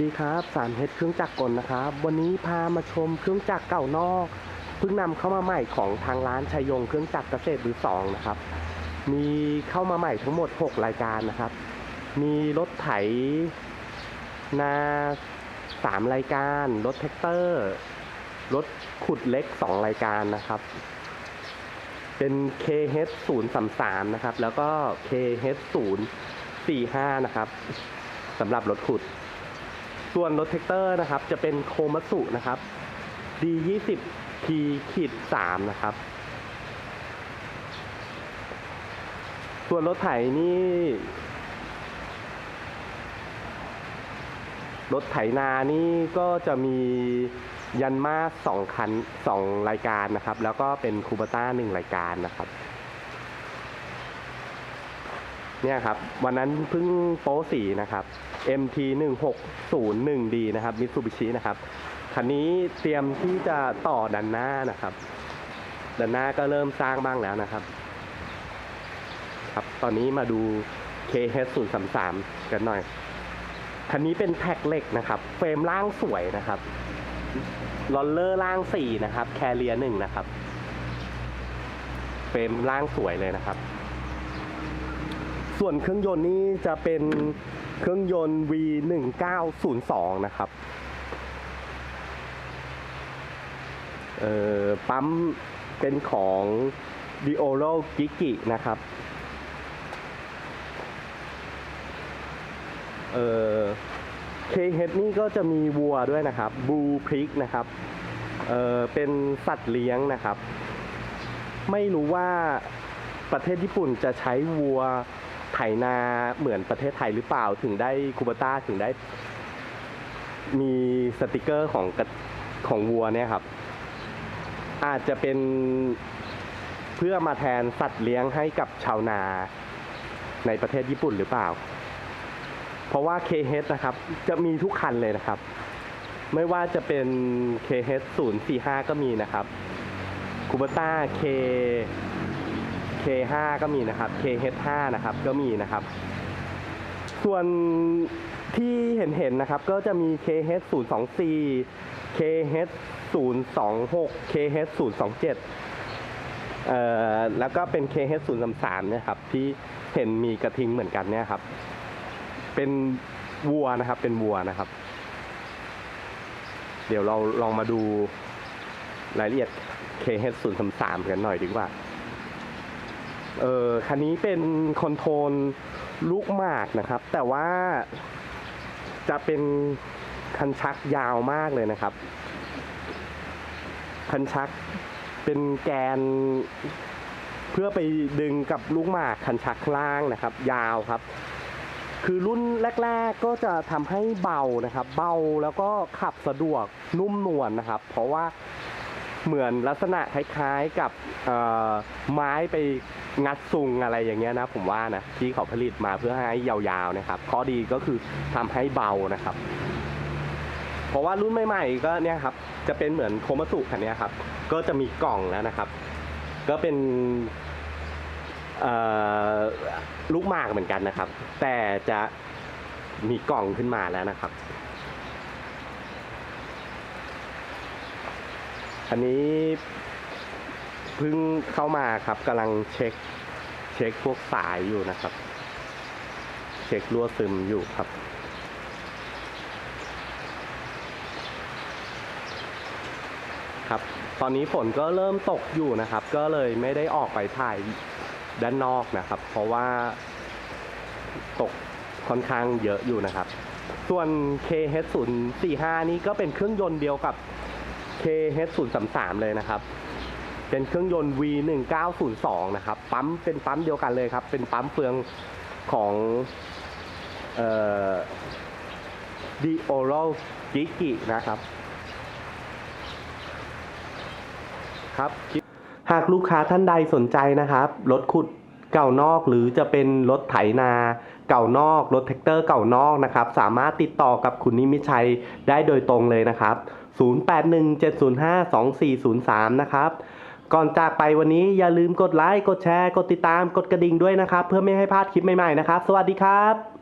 ดีครับสามเฮดเครื่องจักรกลนะครับ วันนี้พามาชมเครื่องจักรเก่านอกเพิ่งนำเข้ามาใหม่ของทางร้านชัยยงเครื่องจักรเกษตรมือสองนะครับ มีเข้ามาใหม่ทั้งหมด 6 รายการนะครับ มีรถไถนาสามรายการ รถแท็กเตอร์ รถขุดเล็ก 2 รายการนะครับ เป็น KH 0 3 3นะครับ แล้วก็ KH 0 4 5นะครับสำหรับรถขุด ส่วนรถแท็กเตอร์นะครับ จะเป็นโคมัตสุนะครับ D20 P ขีด3นะครับ ส่วนรถไถนี่ รถไถนานี่ก็จะมียันมาสองคันสองรายการนะครับ แล้วก็เป็นคูปต้าหนึ่งรายการนะครับ เนี่ยครับ วันนั้นเพิ่งโป๊สีนะครับ MT 1 6 0 1 D นะครับมิ t ซูบิชินะครับ คันนี้เตรียมที่จะต่อดันหน้านะครับ ดันหน้าก็เริ่มสร้างบ้างแล้วนะครับ ครับ ตอนนี้มาดู KH 0 3 3กันหน่อย คันนี้เป็นแท็กเหล็กนะครับ เฟรมล่างสวยนะครับลอลเลอร์ล่างสี่นะครับ แคเรียหนึ่งนะครับ เฟรมล่างสวยเลยนะครับ ส่วนเครื่องยนต์นี่จะเป็น เครื่องยนต์ V1902 นะครับ เอ่อ ปั๊มเป็นของ d i o l o g i g i นะครับ เอ่อ KH นี่ก็จะมีวัวด้วยนะครับบูพริกนะครับ เอ่อ เป็นสัตว์เลี้ยงนะครับ ไม่รู้ว่าประเทศญี่ปุ่นจะใช้วัว ไถนาเหมือนประเทศไทยหรือเปล่าถึงได้คูบต้าถึงได้ มีสติกเกอร์ของของวัวเนี่ยครับ อาจจะเป็นเพื่อมาแทนสัตว์เลี้ยงให้กับชาวนาในประเทศญี่ปุ่นหรือเปล่า เพราะว่า KH นะครับ จะมีทุกคันเลยนะครับ ไม่ว่าจะเป็น KH 045 ก็มีนะครับคูบต้า K K5 ก็มีนะครับ KH5 นะครับก็มีนะครับ ส่วนที่เห็นเห็นๆนะครับก็จะมี KH 024 KH 026 KH 027 เอ่อแล้วก็เป็น KH 033นี่ยครับที่เห็นมีกระทิงเหมือนกันเนี่ยครับ เป็นวัวนะครับ เป็นวัวนะครับ เดี๋ยวเราลองมาดูรายละเอียด KH 033 กันหน่อยดีกว่า เออคันนี้เป็นคอนโทรลลูกหมากนะครับ แต่ว่าจะเป็นคันชักยาวมากเลยนะครับ คันชักเป็นแกน เพื่อไปดึงกับลูกหมากคันชักล่างนะครับ ยาวครับ คือรุ่นแรก ๆ ก็จะทำให้เบานะครับ เบาแล้วก็ขับสะดวกนุ่มนวลนะครับ เพราะว่าเหมือนลักษณะคล้ายๆกับไม้ไป งัดซุงอะไรอย่างเงี้ยนะผมว่านะที่เขาผลิตมาเพื่อให้ยาวๆนะครับข้อดีก็คือทำให้เบานะครับ เพราะว่ารุ่นใหม่ๆก็เนี่ยครับจะเป็นเหมือนโคมาสุคันเนี้ยครับ ก็จะมีกล่องแล้วนะครับ ก็เป็นลูกหมากเหมือนกันนะครับ แต่จะมีกล่องขึ้นมาแล้วนะครับ อันนี้ เพิ่งเข้ามาครับกำลังเช็ค เช็คพวกสายอยู่นะครับ เช็ครั่วซึมอยู่ครับ ครับ ตอนนี้ฝนก็เริ่มตกอยู่นะครับ ก็เลยไม่ได้ออกไปถ่ายด้านนอกนะครับ เพราะว่าตกค่อนข้างเยอะอยู่นะครับ ส่วน KH 0 4 5 นี้ก็เป็นเครื่องยนต์เดียวกับ KH 0 3 3 เลยนะครับ เป็นเครื่องยนต์ V 1 9 0 2 นะครับ ปั๊มเป็นปั๊มเดียวกันเลยครับ เป็นปั๊มเฟืองของเอ่อ d o r o g i g i นะครับ ครับหากลูกค้าท่านใดสนใจนะครับ รถขุดเก่านอกหรือจะเป็นรถไถนาเก่านอก รถแท็กเตอร์เก่านอกนะครับ สามารถติดต่อกับคุณนิมิชัยได้โดยตรงเลยนะครับ 0817052403 นะครับ ก่อนจากไปวันนี้อย่าลืมกดไลค์ กดแชร์ กดติดตาม กดกระดิ่งด้วยนะครับ เพื่อไม่ให้พลาดคลิปใหม่ๆนะครับ สวัสดีครับ